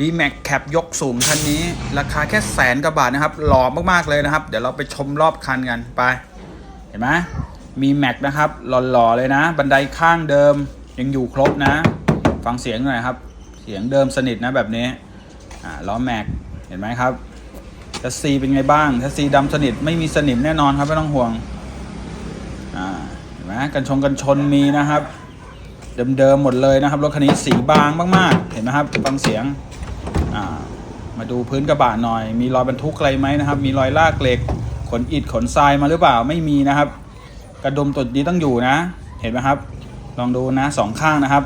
d m a x Cap ยกสูงคันนี้ ราคาแค่แสนกว่าบาทนะครับ หล่อมากๆเลยนะครับ เดี๋ยวเราไปชมรอบคันกันไป เห็นไหมมีแม็กนะครับ หล่อๆเลยนะ บันไดข้างเดิมยังอยู่ครบนะ ฟังเสียงหน่อยครับ เสียงเดิมสนิทนะแบบนี้อ่าล้อแม็กเห็นไหมครับทัสซีเป็นไงบ้างทัสซีดำสนิทไม่มีสนิมแน่นอนครับไม่ต้องห่วงอ่าเห็นไหมกันชงกันชนมีนะครับ เดิมๆหมดเลยนะครับรถคันนี้สีบางมากๆ เห็นไหมครับฟังเสียงมาดูพื้นกระบะหน่อย มีรอยบรรทุกอะไรไหมนะครับ มีรอยลากเหล็ก ขนอิฐขนทรายมาหรือเปล่าไม่มีนะครับ กระดุมตัวนี้ต้องอยู่นะ เห็นไหมครับ ลองดูนะสองข้างนะครับ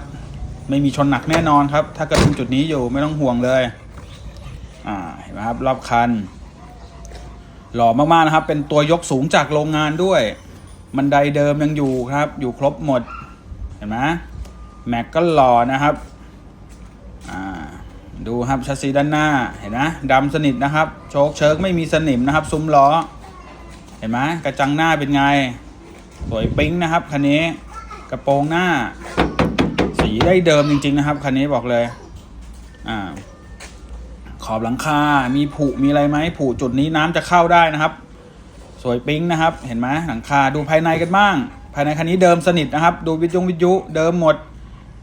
ไม่มีชนหนักแน่นอนครับ ถ้ากระดุมจุดนี้อยู่ไม่ต้องห่วงเลยอ่าเห็นไหมครับรอบคันหล่อมากๆนะครับ เป็นตัวยกสูงจากโรงงานด้วยบันไดเดิมยังอยู่ครับ อยู่ครบหมด เห็นไหม แม็กก็หล่อนะครับอ่าดูครับชัสซีด้านหน้าเห็นไหมดำสนิทนะครับ โชคเชิร์กไม่มีสนิมนะครับ ซุ้มล้อ เห็นไหมกระจังหน้าเป็นไง สวยปิ๊งนะครับคันนี้กระโปรงหน้า สีได้เดิมจริง ๆ นะครับคันนี้บอกเลยอ่าขอบหลังคา มีผุ มีอะไรไหมผุจุดนี้น้ำจะเข้าได้นะครับ สวยปิ๊งนะครับ เห็นไหมหลังคา ดูภายในกันบ้าง ภายในคันนี้เดิมสนิทนะครับ ดูวิทยุวิทยุ เดิมหมด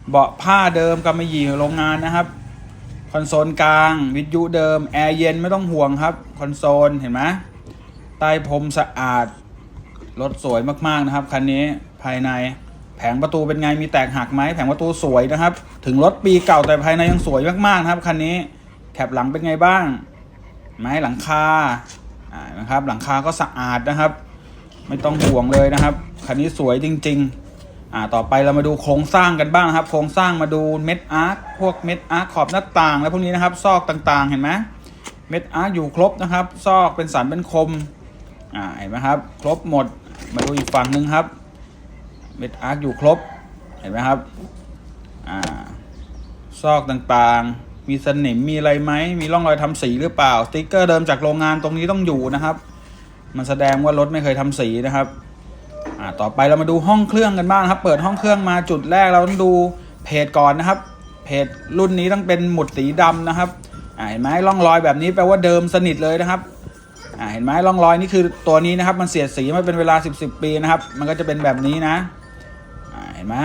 เบาะผ้าเดิมกำมะหยี่โรงงานนะครับ คอนโซลกลาง วิทยุเดิม แอร์เย็นไม่ต้องห่วงครับ คอนโซลเห็นไหมใต้พรมสะอาด รถสวยมากๆนะครับ คันนี้ภายในแผงประตูเป็นไงมีแตกหักไหมแผงประตูสวยนะครับ ถึงรถปีเก่าแต่ภายในยังสวยมากๆนะครับคันนี้แถบหลังเป็นไงบ้างไม้หลังคาอ่านะครับ หลังคาก็สะอาดนะครับ ไม่ต้องห่วงเลยนะครับคันนี้สวยจริง ๆ อ่าต่อไปเรามาดูโครงสร้างกันบ้างครับ โครงสร้างมาดูเม็ดอาร์คพวกเม็ดอาร์คขอบหน้าต่างแล้วพวกนี้นะครับ ซอกต่างๆ เห็นไหมเม็ดอาร์คอยู่ครบนะครับ ซอกเป็นสันเป็นคมอ่าเห็นไหมครับ ครบหมดมาดูอีกฝั่งหนึ่งครับ เม็ดอาร์คอยู่ครบเห็นไหมครับอ่าซอกต่างๆ มีสนิมมีอะไรไหมมีร่องรอยทำสีหรือเปล่าสติ๊กเกอร์เดิมจากโรงงานตรงนี้ต้องอยู่นะครับ มันแสดงว่ารถไม่เคยทำสีนะครับ อ่าต่อไปเรามาดูห้องเครื่องกันบ้างนะครับ เปิดห้องเครื่องมาจุดแรกเราต้องดูเพจก่อนนะครับ เพจรุ่นนี้ต้องเป็นหมุดสีดำนะครับอ่าเห็นไหมร่องรอยแบบนี้แปลว่าเดิมสนิทเลยนะครับอ่าเห็นไหมร่องรอยนี่คือตัวนี้นะครับ มันเสียดสีมาเป็นเวลา 10 10ปีนะครับ มันก็จะเป็นแบบนี้นะอ่าเห็นไหม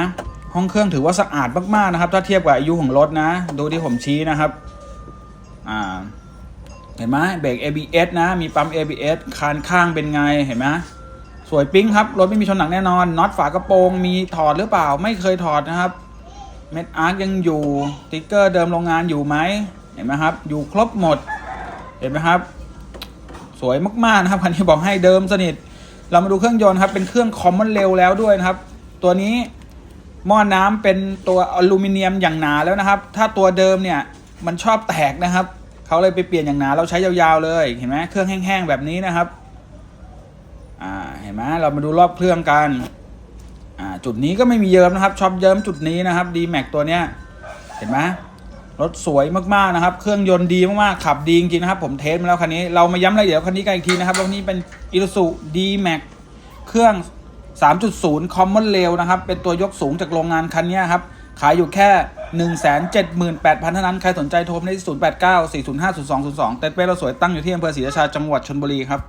ห้องเครื่องถือว่าสะอาดมากๆนะครับ ถ้าเทียบกับอายุของรถนะ ดูที่ผมชี้นะครับอ่าเห็นไหมเบรก ABS นะ มีปั๊ม ABS คานข้างเป็นไงเห็นไหม สวยปิ๊งครับ รถไม่มีชนหนักแน่นอนน็อตฝากระโปรงมีถอดหรือเปล่าไม่เคยถอดนะครับเม็ดอาร์คยังอยู่ติ๊กเกอร์เดิมโรงงานอยู่ไหมเห็นไหมครับ อยู่ครบหมด เห็นไหมครับ สวยมากๆนะครับคันนี้บอกให้เดิมสนิท เรามาดูเครื่องยนต์ครับ เป็นเครื่องคอมมอนเร็วแล้วด้วยนะครับ ตัวนี้หม้อน้ำเป็นตัวอลูมิเนียมอย่างหนาแล้วนะครับ ถ้าตัวเดิมเนี่ยมันชอบแตกนะครับ เขาเลยไปเปลี่ยนอย่างหนาเราใช้ยาวๆเลย เห็นไหมเครื่องแห้งๆแบบนี้นะครับ ห็นไหมเรามาดูรอบเครื่องกันอ่าจุดนี้ก็ไม่มีเยิ้มนะครับชอบเยิ้มจุดนี้นะครับ d m a x ตัวเนี้ยเห็นไหมรถสวยมากๆนะครับ เครื่องยนต์ดีมากๆขับดีจริงๆนะครับ ผมเทสมาแล้วคันนี้เรามาย้ำรายละเอียดคันนี้กันอีกทีนะครับรถนี้เป็น i s u d Max เครื่อง 3.0 Common Rail นะครับ เป็นตัวยกสูงจากโรงงานคันนี้ครับ ขายอยู่แค่ 178,000เท่านั้น ใครสนใจโทรมาได้ที่089 405 0202 เต็นท์เป้เราสวยตั้งอยู่ที่อำเภอศรีราชาจังหวัดชลบุรีครับ